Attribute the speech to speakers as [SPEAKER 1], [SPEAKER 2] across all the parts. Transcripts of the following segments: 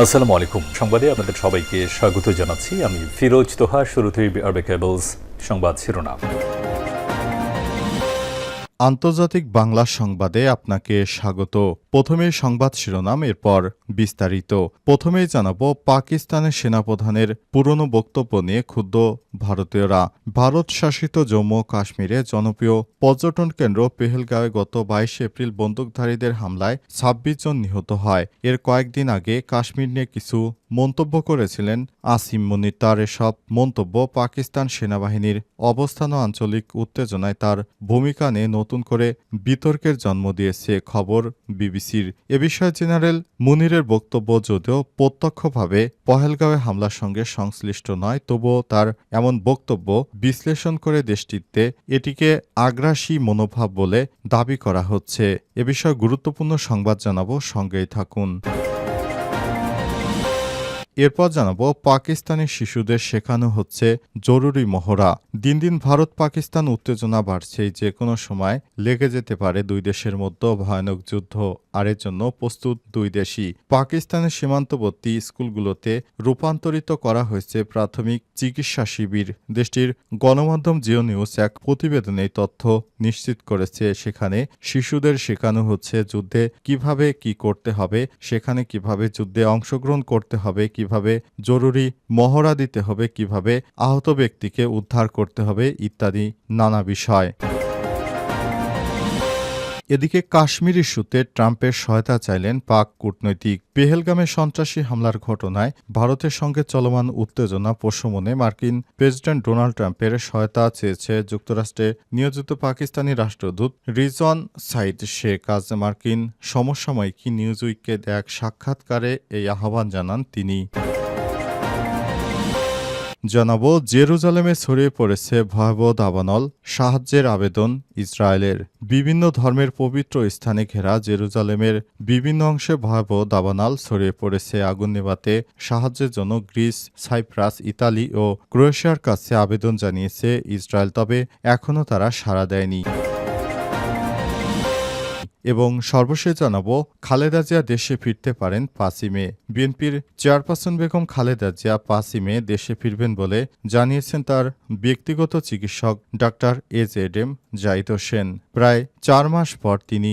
[SPEAKER 1] আসসালামু আলাইকুম। সংবাদে আপনাদের সবাইকে স্বাগত জানাচ্ছি। আমি ফিরোজ তোহা, শুরুতেই আরবে কেবলস সংবাদ শিরোনাম।
[SPEAKER 2] আন্তর্জাতিক বাংলা সংবাদে আপনাকে স্বাগত। প্রথমে সংবাদ শিরোনাম, এরপর বিস্তারিত। প্রথমেই জানাব পাকিস্তানের সেনাপ্রধানের পুরনো বক্তব্য নিয়ে ক্ষুব্ধ ভারতীয়রা। ভারত শাসিত জম্মু কাশ্মীরে জনপ্রিয় পর্যটন কেন্দ্র পেহেলগাঁওয়ে গত বাইশে এপ্রিল বন্দুকধারীদের হামলায় ছাব্বিশ জন নিহত হয়। এর কয়েকদিন আগে কাশ্মীর নিয়ে কিছু মন্তব্য করেছিলেন আসিম মুনির। তার এসব মন্তব্য পাকিস্তান সেনাবাহিনীর অবস্থান ও আঞ্চলিক উত্তেজনায় তার ভূমিকা নিয়ে নতুন করে বিতর্কের জন্ম দিয়েছে। খবর বিবিসির এ বিষয়ে জেনারেল মুনিরের বক্তব্য যদিও প্রত্যক্ষভাবে পহেলগাঁওয়ে হামলার সঙ্গে সংশ্লিষ্ট নয়, তবুও তার এমন বক্তব্য বিশ্লেষণ করে দেশটিতে এটিকে আগ্রাসী মনোভাব বলে দাবি করা হচ্ছে। এ বিষয়ে গুরুত্বপূর্ণ সংবাদ জানাব, সঙ্গেই থাকুন। এরপর জানাব পাকিস্তানি শিশুদের শেখানো হচ্ছে জরুরি মহড়া। দিন দিন ভারত পাকিস্তান উত্তেজনা বাড়ছেই যে কোনো সময় লেগে যেতে পারে দুই দেশের মধ্যে ভয়ানক যুদ্ধ। আর এর জন্য প্রস্তুত দুই দেশই। পাকিস্তানের সীমান্তবর্তী স্কুলগুলোতে রূপান্তরিত করা হয়েছে প্রাথমিক চিকিৎসা শিবির। দেশটির গণমাধ্যম জিও নিউজ এক প্রতিবেদনে তথ্য নিশ্চিত করেছে। সেখানে শিশুদের শেখানো হচ্ছে যুদ্ধে কীভাবে কি করতে হবে, সেখানে কীভাবে যুদ্ধে অংশগ্রহণ করতে হবে কীভাবে জরুরি মহড়া দিতে হবে কীভাবে আহত ব্যক্তিকে উদ্ধার করতে হবে ইত্যাদি নানা বিষয়। এদিকে কাশ্মীর ইস্যুতে ট্রাম্পের সহায়তা চাইলেন পাক কূটনৈতিক পেহেলগামে সন্ত্রাসী হামলার ঘটনায় ভারতের সঙ্গে চলমান উত্তেজনা প্রশমনে মার্কিন প্রেসিডেন্ট ডোনাল্ড ট্রাম্পের সহায়তা চেয়েছে যুক্তরাষ্ট্রে নিয়োজিত পাকিস্তানি রাষ্ট্রদূত রিজন সাইদ শেখ। আজ মার্কিন সমসাময়িকী নিউজ উইককে এক সাক্ষাৎকারে এই আহ্বান জানান তিনি। জানাব জেরুজালেমে ছড়িয়ে পড়েছে ভয়াবহ দাবানল, সাহায্যের আবেদন, ইসরায়েলের বিভিন্ন ধর্মের পবিত্র স্থানে ঘেরা জেরুজালেমের বিভিন্ন অংশে ভয়াবহ দাবানাল ছড়িয়ে পড়েছে। আগুন নেভাতে সাহায্যের জন্য গ্রিস, সাইপ্রাস, ইতালি ও ক্রোয়েশিয়ার কাছে আবেদন জানিয়েছে ইসরায়েল, তবে এখনও তারা সাড়া দেয়নি। এবং সর্বশেষ জানাব, খালেদা জিয়া দেশে ফিরতে পারেন পাঁচই মে বিএনপির চেয়ারপারসন বেগম খালেদা জিয়া পাঁচই মে দেশে ফিরবেন বলে জানিয়েছেন তার ব্যক্তিগত চিকিৎসক doctor A Z M Zahid Hossain. প্রায় চার মাস পর তিনি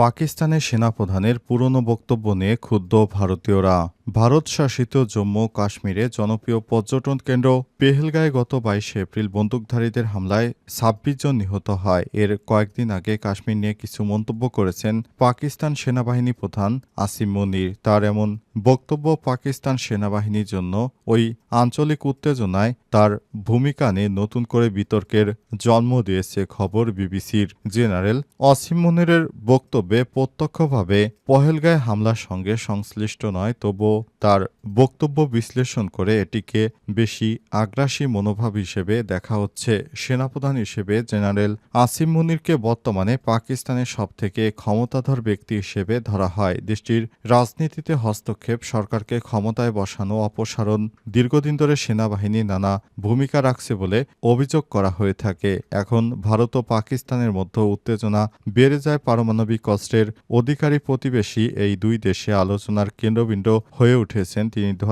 [SPEAKER 2] পাকিস্তানের সেনাপ্রধানের পুরনো বক্তব্য নিয়ে ক্ষুব্ধ ভারতীয়রা। ভারত শাসিত জম্মু কাশ্মীরে জনপ্রিয় পর্যটন কেন্দ্র পেহেলগায় গত বাইশে এপ্রিল বন্দুকধারীদের হামলায় ছাব্বিশ জন নিহত হয়। এর কয়েকদিন আগে কাশ্মীর নিয়ে কিছু মন্তব্য করেছেন পাকিস্তান সেনাবাহিনী প্রধান আসিম মনির। তার এমন বক্তব্য পাকিস্তান সেনাবাহিনীর জন্য ওই আঞ্চলিক উত্তেজনায় তার ভূমিকা নিয়ে নতুন করে বিতর্কের জন্ম দিয়েছে খবর বিবিসির জেনারেল অসীম মনিরের বক্তব্যে প্রত্যক্ষভাবে পহেলগায় হামলার সঙ্গে সংশ্লিষ্ট নয়, তবুও তার বক্তব্য বিশ্লেষণ করে এটিকে বেশি আগ্রাসী মনোভাব হিসেবে দেখা হচ্ছে। সেনাপ্রধান হিসেবে জেনারেল আসিম মুনিরকে বর্তমানে পাকিস্তানের সবথেকে ক্ষমতাধর ব্যক্তি হিসেবে ধরা হয়। দেশটির রাজনীতিতে হস্তক্ষেপ, সরকারকে ক্ষমতায় বসানো, অপসারণ, দীর্ঘদিন ধরে সেনাবাহিনী নানা ভূমিকা রাখছে বলে অভিযোগ করা হয়ে থাকে। এখন ভারত ও পাকিস্তানের মধ্যে উত্তেজনা বেড়ে যায় পারমাণবিক অস্ত্রের অধিকারী প্রতিবেশী এই দুই দেশে আলোচনার কেন্দ্রবিন্দু হয়ে উঠেছেন। তিনি দু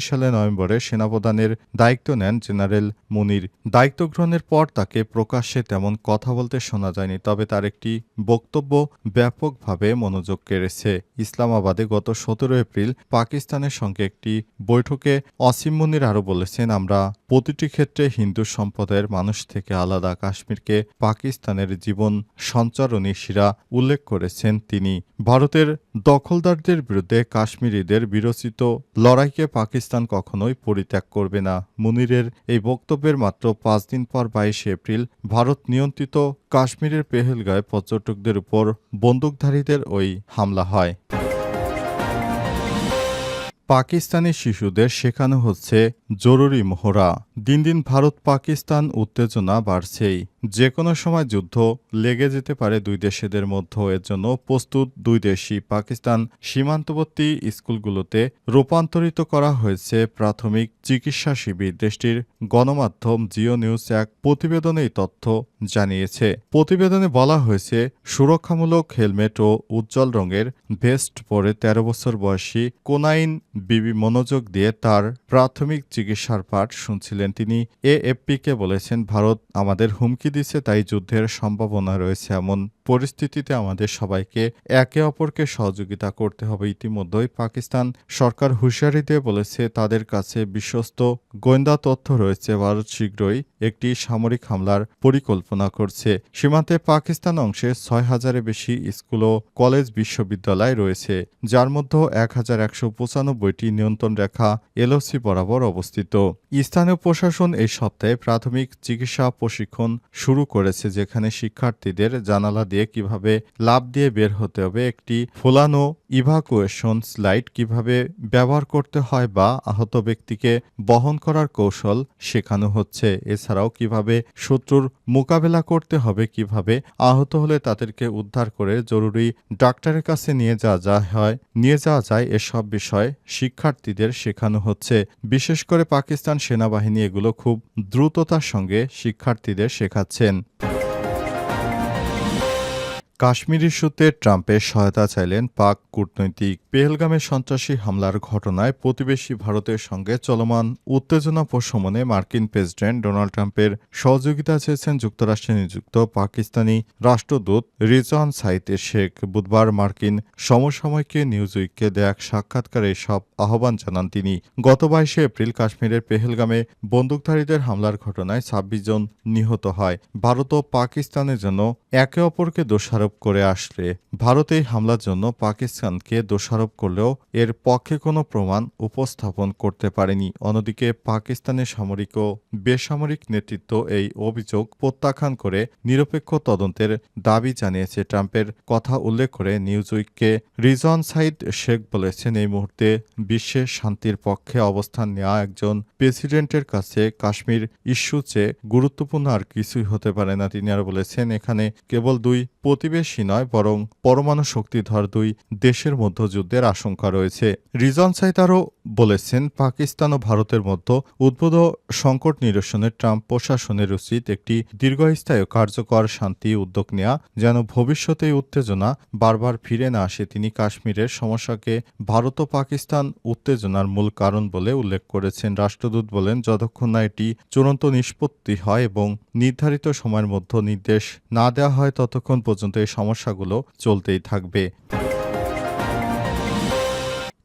[SPEAKER 2] সালে নভেম্বরে সেনাপ্রধানের দায়িত্ব নেন জেনারেল মুনির। দায়িত্ব গ্রহণের পর তাকে প্রকাশ্যে তেমন কথা বলতে শোনা যায়নি, তবে তার একটি বক্তব্য ব্যাপকভাবে মনোযোগ কেড়েছে। ইসলামাবাদে গত সতেরো এপ্রিল পাকিস্তানের সঙ্গে একটি বৈঠকে অসীম মুনির আরও বলেছেন, আমরা প্রতিটি ক্ষেত্রে হিন্দু সম্প্রদায়ের মানুষ থেকে আলাদা। কাশ্মীরকে পাকিস্তানের জীবন সঞ্চারণী শিরা উল্লেখ করেছেন তিনি। ভারতের দখলদারদের বিরুদ্ধে কাশ্মীরিদের বিরচিত লড়াইকে পাকিস্তান কখনোই পরিত্যাগ করবে না। মুনিরের এই বক্তব্যের মাত্র পাঁচ দিন পর বাইশে এপ্রিল, ভারত নিয়ন্ত্রিত কাশ্মীরের পেহেলগাঁয় পর্যটকদের উপর বন্দুকধারীদের ওই হামলা হয়। পাকিস্তানি শিশুদের শেখানো হচ্ছে জরুরি মহড়া দিন দিন ভারত পাকিস্তান উত্তেজনা বাড়ছেই। যে কোনো সময় যুদ্ধ লেগে যেতে পারে দুই দেশেদের মধ্যে। এর জন্য প্রস্তুত দুই দেশই পাকিস্তান সীমান্তবর্তী স্কুলগুলোতে রূপান্তরিত করা হয়েছে প্রাথমিক চিকিৎসা শিবির। দেশটির গণমাধ্যম জিও নিউজ এক প্রতিবেদনে এই তথ্য জানিয়েছে। প্রতিবেদনে বলা হয়েছে, সুরক্ষামূলক হেলমেট ও উজ্জ্বল রঙের ভেস্ট পরে ১৩ বছর বয়সী কোনাইন বিবি মনোযোগ দিয়ে তার প্রাথমিক চিকিৎসার পাঠ শুনছিলেন। তিনি এএফপিকে বলেছেন, ভারত আমাদের হুমকি দিচ্ছে তাই যুদ্ধের সম্ভাবনা রয়েছে এমন পরিস্থিতিতে আমাদের সবাইকে একে অপরকে সহযোগিতা করতে হবে। ইতিমধ্যেই পাকিস্তান সরকার হুঁশিয়ারি দিয়ে বলেছে, তাদের কাছে বিশ্বস্ত গোয়েন্দা তথ্য রয়েছে ভারত শীঘ্রই একটি সামরিক হামলার পরিকল্পনা করছে। সীমান্তে পাকিস্তান অংশে ছয় হাজারের বেশি স্কুল ও কলেজ বিশ্ববিদ্যালয় রয়েছে, যার মধ্যে এক হাজার একশো পঁচানব্বইটি নিয়ন্ত্রণ রেখা এলওসি বরাবর অবস্থিত। স্থানীয় প্রশাসন এই সপ্তাহে প্রাথমিক চিকিৎসা, প্রশিক্ষণ শুরু করেছে, যেখানে শিক্ষার্থীদের জানালা দিয়ে কীভাবে লাভ দিয়ে বের হতে হবে, একটি ফোলানো ইভাকুয়েশন স্লাইড কীভাবে ব্যবহার করতে হয় বা আহত ব্যক্তিকে বহন করার কৌশল শেখানো হচ্ছে। এছাড়াও কীভাবে শত্রুর মোকাবেলা করতে হবে, কীভাবে আহত হলে তাদেরকে উদ্ধার করে জরুরি ডাক্তারের কাছে নিয়ে যাওয়া যা হয়, নিয়ে যাওয়া যায়, এসব বিষয় শিক্ষার্থীদের শেখানো হচ্ছে। বিশেষ করে পাকিস্তান সেনাবাহিনী এগুলো খুব দ্রুততার সঙ্গে শিক্ষার্থীদের শেখাচ্ছেন কাশ্মীর ইস্যুতে ট্রাম্পের সহায়তা চাইলেন পাক কূটনৈতিক পেহেলগামে সন্ত্রাসী হামলার ঘটনায় প্রতিবেশী ভারতের সঙ্গে চলমান উত্তেজনা প্রশমনে মার্কিন প্রেসিডেন্ট ডোনাল্ড ট্রাম্পের সহযোগিতা চেয়েছেন যুক্তরাষ্ট্রে নিযুক্ত পাকিস্তানি রাষ্ট্রদূত রিজওয়ান সাইতে শেখ। বুধবার মার্কিন সমসাময়িককে নিউজউইককে দেয়া এক সাক্ষাৎকারে সব আহ্বান জানান তিনি। গত বাইশে এপ্রিল কাশ্মীরের পেহেলগামে বন্দুকধারীদের হামলার ঘটনায় ছাব্বিশ জন নিহত হয়। ভারত ও পাকিস্তানের জন্য একে অপরকে দোষারোপ করে আসলে ভারত হামলার জন্য পাকিস্তানকে দোষারোপ করলেও এর পক্ষে কোনো প্রমাণ উপস্থাপন করতে পারেনি। অন্যদিকে পাকিস্তানের সামরিক ও বেসামরিক নেতৃত্ব এই অভিযোগ প্রত্যাখ্যান করে নিরপেক্ষ তদন্তের দাবি জানিয়েছে ট্রাম্পের কথা উল্লেখ করে নিউজউইককে রিজন সাইদ শেখ বলেছেন, এই মুহূর্তে বিশ্বের শান্তির পক্ষে অবস্থান নেওয়া একজন প্রেসিডেন্টের কাছে কাশ্মীর ইস্যু চেয়ে গুরুত্বপূর্ণ আর কিছুই হতে পারে না। তিনি আর বলেছেন, এখানে কেবল দুই প্রতিবেশী নয়, বরং পরমাণু শক্তিধর দুই দেশের মধ্যে যুদ্ধের আশঙ্কা রয়েছে। রিজন সাইদ আরও বলেছেন, পাকিস্তান ও ভারতের মধ্যে উদ্ভূত সংকট নিরসনে ট্রাম্প প্রশাসনের উচিত একটি দীর্ঘস্থায়ী কার্যকর শান্তি উদ্যোগ নেওয়া যেন ভবিষ্যতে উত্তেজনা বারবার ফিরে না আসে। তিনি কাশ্মীরের সমস্যাকে ভারত ও পাকিস্তান উত্তেজনার মূল কারণ বলে উল্লেখ করেছেন। রাষ্ট্রদূত বলেন, যতক্ষণ না এটি চূড়ান্ত নিষ্পত্তি হয় এবং নির্ধারিত সময়ের মধ্যে নির্দেশ না দেওয়া হয়, ততক্ষণ পর্যন্ত এই সমস্যাগুলো চলতেই থাকবে।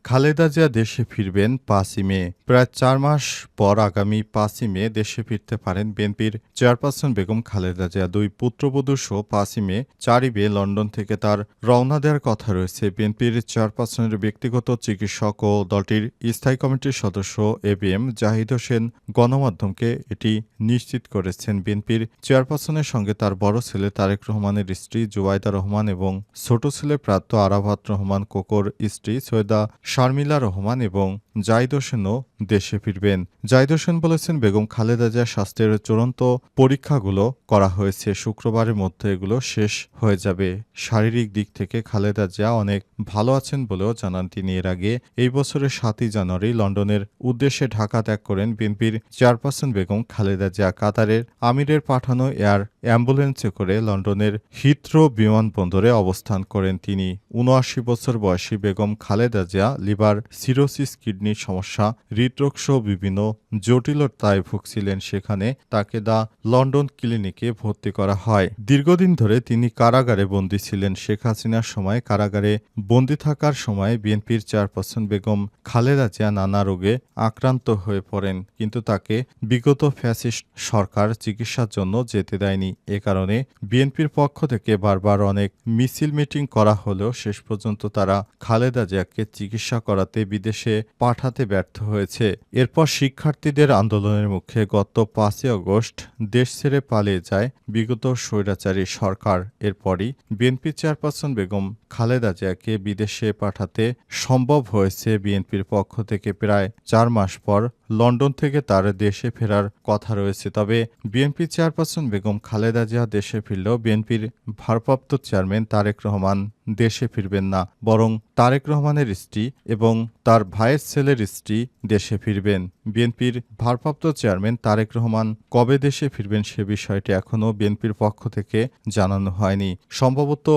[SPEAKER 2] খালেদা জিয়া দেশে ফিরবেন পাঁচই মে। প্রায় চার মাস পর আগামী পাঁচই মে দেশে ফিরতে পারেন বিএনপির চেয়ারপারসন বেগম খালেদা জিয়া। দুই পুত্রবধূ সহ পাঁচই মে চারই মে লন্ডন থেকে তার রওনা দেওয়ার কথা রয়েছে। বিএনপির চেয়ারপারসনের ব্যক্তিগত চিকিৎসক ও দলটির স্থায়ী কমিটির সদস্য A B M Zahid Hossain গণমাধ্যমকে এটি নিশ্চিত করেছেন। বিএনপির চেয়ারপারসনের সঙ্গে তার বড় ছেলে তারেক রহমানের স্ত্রী জুবাইদা রহমান এবং ছোট ছেলে প্রাপ্ত আরাফাত রহমান, কোকর স্ত্রী সৈয়দা শারমিলা রহমান এবং জাইদ হোসেনও দেশে ফিরবেন। জাইদ হোসেন বলেছেন, বেগম খালেদা জিয়ার স্বাস্থ্যের চূড়ান্ত পরীক্ষাগুলো করা হয়েছে, শুক্রবারের মধ্যে এগুলো শেষ হয়ে যাবে। শারীরিক দিক থেকে খালেদা জিয়া অনেক ভালো আছেন বলেও জানান তিনি। এর আগে এই বছরের সাতই জানুয়ারি লন্ডনের উদ্দেশ্যে ঢাকা ত্যাগ করেন বিএনপির চেয়ারপারসন বেগম খালেদা জিয়া। কাতারের আমিরের পাঠানো এয়ার অ্যাম্বুলেন্সে করে লন্ডনের হিথ্রো বিমানবন্দরে অবস্থান করেন তিনি। উনআশি বছর বয়সী বেগম খালেদা জিয়া লিভার সিরোসিস কিডনির সমস্যা হৃদরোগসহ বিভিন্ন জটিলতায় ভুগছিলেন সেখানে তাকে দা লন্ডন ক্লিনিকে ভর্তি করা হয়। দীর্ঘদিন ধরে তিনি কারাগারে বন্দী ছিলেন। শেখ হাসিনার সময় কারাগারে বন্দী থাকার সময় বিএনপির চেয়ারপারসন বেগম খালেদা জিয়া নানা রোগে আক্রান্ত হয়ে পড়েন, কিন্তু তাকে বিগত ফ্যাসিস্ট সরকার চিকিৎসার জন্য যেতে দেয়নি। এ কারণে বিএনপির পক্ষ থেকে বারবার অনেক মিছিল মিটিং করা হলেও শেষ পর্যন্ত তারা খালেদা জিয়াকে চিকিৎসা করাতে বিদেশে পাঠান পাঠাতে ব্যর্থ হয়েছে। এরপর শিক্ষার্থীদের আন্দোলনের মুখে গত পাঁচই আগস্ট দেশ ছেড়ে পালিয়ে যায় বিগত স্বৈরাচারী সরকার। এরপরই বিএনপি চেয়ারপারসন বেগম খালেদা জিয়াকে বিদেশে পাঠাতে সম্ভব হয়েছে বিএনপির পক্ষ থেকে প্রায় চার মাস পর। লন্ডন থেকে তার দেশে ফেরার কথা রয়েছে। তবে বিএনপি চেয়ারপারসন বেগম খালেদা জিয়া দেশে ফিরলেও বিএনপির ভারপ্রাপ্ত চেয়ারম্যান তারেক রহমান দেশে ফিরবেন না, বরং তারেক রহমানের স্ত্রী এবং তার ভাইয়ের ছেলের স্ত্রী দেশে ফিরবেন। বিএনপির ভারপ্রাপ্ত চেয়ারম্যান তারেক রহমান কবে দেশে ফিরবেন সে বিষয়টি এখনও বিএনপির পক্ষ থেকে জানানো হয়নি। সম্ভবত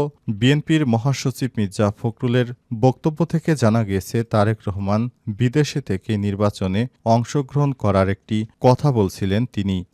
[SPEAKER 2] বিএনপির মহাসচিব মির্জা ফখরুলের বক্তব্য থেকে জানা গেছে, তারেক রহমান বিদেশে থেকে নির্বাচনে অংশগ্রহণ করার একটি কথা বলছিলেন তিনি।